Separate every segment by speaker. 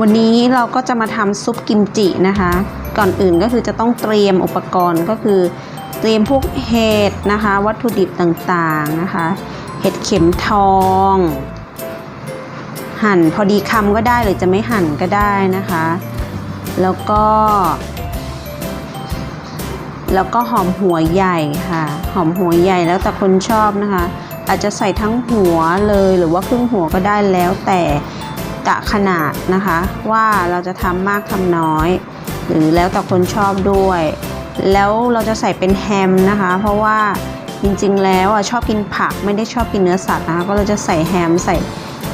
Speaker 1: วันนี้เราก็จะมาทำซุปกิมจินะคะ ก่อนอื่นก็คือจะต้องเตรียมอุปกรณ์ก็คือ เตรียมพวกเห็ดนะคะ วัตถุดิบต่างๆนะคะ เห็ดเข็มทอง หั่นพอดีคำก็ได้หรือจะไม่หั่นก็ได้นะคะ แล้วก็ แล้วก็หอมหัวใหญ่ค่ะ หอมหัวใหญ่แล้วแต่คนชอบนะคะ อาจจะใส่ทั้งหัวเลยหรือว่าครึ่งหัวก็ได้แล้วแต่ กะขนาดนะคะ ว่าเราจะทำมากทำน้อย หรือแล้วแต่คนชอบด้วย แล้วเราจะใส่เป็นแฮมนะคะ เพราะว่าจริงๆ แล้วอะชอบกินผักไม่ได้ชอบกินเนื้อสัตว์นะคะ ก็เลยจะใส่แฮมใส่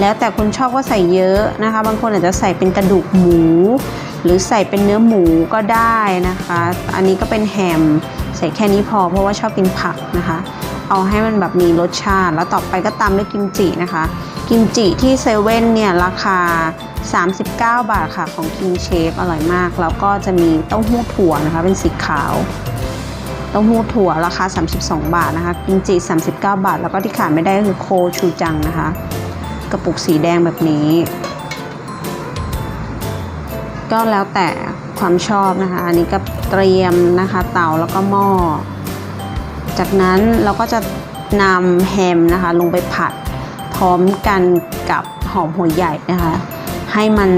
Speaker 1: แล้วแต่คนชอบก็ใส่เยอะนะคะ บางคนอาจจะใส่เป็นกระดูกหมู หรือใส่เป็นเนื้อหมูก็ได้นะคะ อันนี้ก็เป็นแฮมใส่แค่นี้พอเพราะว่าชอบกินผักนะคะ เอาให้มันแบบมีรสชาติ แล้วต่อไปก็ตามด้วยกิมจินะคะ กิมจิที่เซเว่นเนี่ยราคา 39 บาทค่ะของ King Chef อร่อยมาก แล้วก็จะมีเต้าหู้ถั่วนะคะ เป็นสีขาวเต้าหู้ถั่วราคา 32 บาทนะคะ กิมจิ 39 บาท แล้วก็ที่ขาดไม่ได้คือโคชูจังนะคะ กระปุกสีแดงแบบนี้ ก็แล้วแต่ความชอบนะคะ อันนี้ก็เตรียมนะคะ เตาแล้วก็หม้อ จากนั้นเราก็จะนำแฮมนะคะลงไปผัดพร้อมกันกับหอมหัวใหญ่นะคะ ให้มัน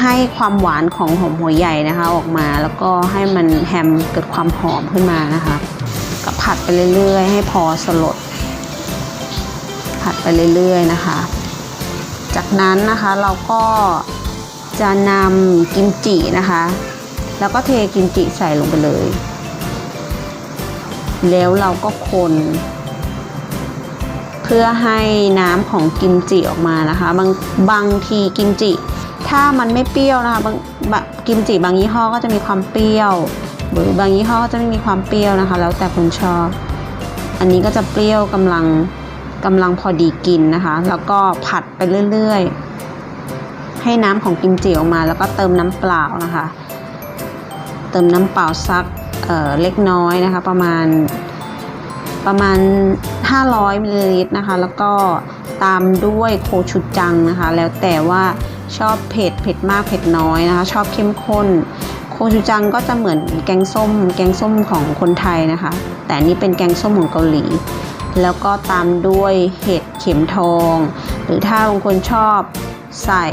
Speaker 1: ให้ความหวานของหอมหัวใหญ่นะคะออกมา แล้วก็ให้มันแฮมเกิดความหอมขึ้นมานะคะก็ผัดไปเรื่อยๆ ให้พอสลด ผัดไปเรื่อยๆนะคะ จากนั้นนะคะเราก็จะนำกิมจินะคะ แล้วก็เทกิมจิใส่ลงไปเลย แล้วเราก็คน เพื่อให้น้ำของกิมจิออกมานะคะ บางบางทีกิมจิ ถ้ามันไม่เปรี้ยวนะคะบางบกิมจิบางยี่ห้อก็จะมีความเปรี้ยว หรือบางยี่ห้อก็จะไม่มีความเปรี้ยวนะคะ แล้วแต่คนชอบ อันนี้ก็จะเปรี้ยวกำลังกำลังพอดีกินนะคะ แล้วก็ผัดไปเรื่อยๆ ให้น้ำของกิมจิออกมา แล้วก็เติมน้ำเปล่านะคะ เติมน้ำเปล่าสัก เเล็กน้อยนะคะ ประมาณประมาณ 500มิลลิลิตรนะคะ แล้วก็ตามด้วยโคชูจังนะคะ แล้วแต่ว่าชอบเผ็ดเผ็ดมากเผ็ดน้อยนะคะ ชอบเข้มข้น โคชูจังก็จะเหมือนแกงส้ม แกงส้มของคนไทยนะคะ แต่นนี้เป็นแกงส้มของเกาหลี แล้วก็ตามด้วยเห็ดเข็มทอง หรือถ้าบางคนชอบใส่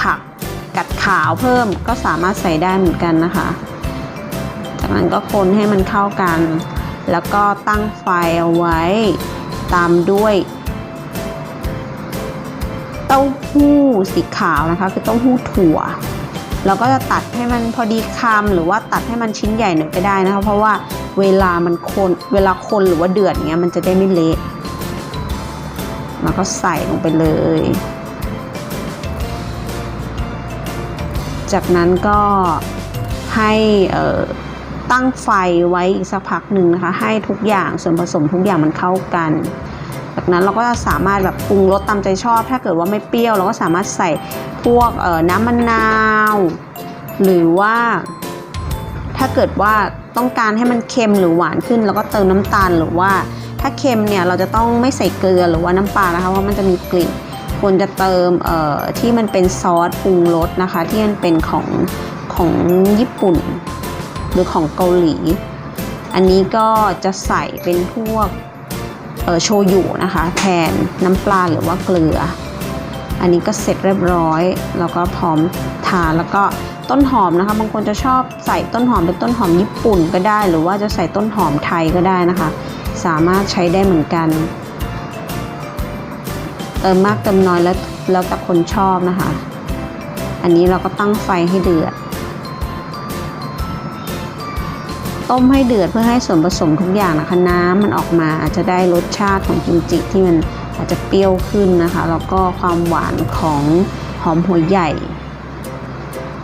Speaker 1: ผักกัดขาวเพิ่มก็สามารถใส่ได้เหมือนกันนะคะ จากนั้นก็คนให้มันเข้ากัน แล้วก็ตั้งไฟเอาไว้ ตามด้วยเต้าหู้สีขาวนะคะคือเต้าหู้ถั่วเราก็จะตัดให้มันพอดีคำหรือว่าตัดให้มันชิ้นใหญ่หน่อยก็ได้นะคะเพราะว่าเวลามันคนเวลาคนหรือว่าเดือดเงี้ยมันจะได้ไม่เละแล้วก็ใส่ลงไปเลย จากนั้นก็ให้เอ่อ ตั้งไฟไว้อีกสักพักหนึ่งนะคะ ให้ทุกอย่างส่วนผสมทุกอย่างมันเข้ากัน จากนั้นเราก็จะสามารถแบบปรุงรสตามใจชอบ ถ้าเกิดว่าไม่เปรี้ยวเราก็สามารถใส่พวกน้ำมะนาว หรือว่าถ้าเกิดว่าต้องการให้มันเค็มหรือหวานขึ้นเราก็เติมน้ำตาลหรือว่า ถ้าเค็มเนี่ยเราจะต้องไม่ใส่เกลือหรือว่าน้ำปลานะคะเพราะมันจะมีกลิ่นควรจะเติมเอ่อที่มันเป็นซอสปรุงรสนะคะ ที่มันเป็นของของญี่ปุ่น หรือของเกาหลี อันนี้ก็จะใส่เป็นพวกโชยุนะคะแทนน้ำปลาหรือว่าเกลือ อันนี้ก็เสร็จเรียบร้อยแล้วก็พร้อมทานแล้วก็ต้นหอมนะคะ บางคนจะชอบใส่ต้นหอมเป็นต้นหอมญี่ปุ่นก็ได้ หรือว่าจะใส่ต้นหอมไทยก็ได้นะคะ สามารถใช้ได้เหมือนกัน เติมมากเติมน้อยแล้วแล้วแต่คนชอบนะคะ อันนี้เราก็ตั้งไฟให้เดือด ต้มให้เดือดเพื่อให้ส่วนผสมทุกอย่างนะคะ น้ำมันออกมาอาจจะได้รสชาติของกิมจิที่มันอาจจะเปรี้ยวขึ้นนะคะ แล้วก็ความหวานของหอมหัวใหญ่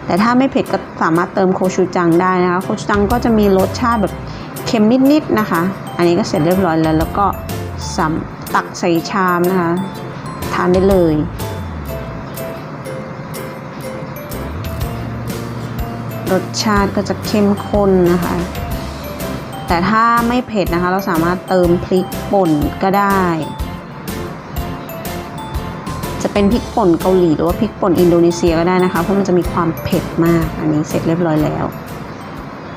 Speaker 1: แต่ถ้าไม่เผ็ดก็สามารถเติมโคชูจังได้นะคะ โคชูจังก็จะมีรสชาติแบบเค็มนิดๆนะคะ อันนี้ก็เสร็จเรียบร้อยแล้ว แล้วก็สัมตักใส่ชามนะคะ ทานได้เลยรสชาติก็จะเข้มข้นนะคะ แต่ถ้าไม่เผ็ดนะคะ เราสามารถเติมพริกป่นก็ได้ จะเป็นพริกป่นเกาหลีหรือว่าพริกป่นอินโดนีเซียก็ได้นะคะ เพราะมันจะมีความเผ็ดมาก อันนี้เสร็จเรียบร้อยแล้ว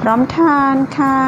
Speaker 1: พร้อมทานค่ะ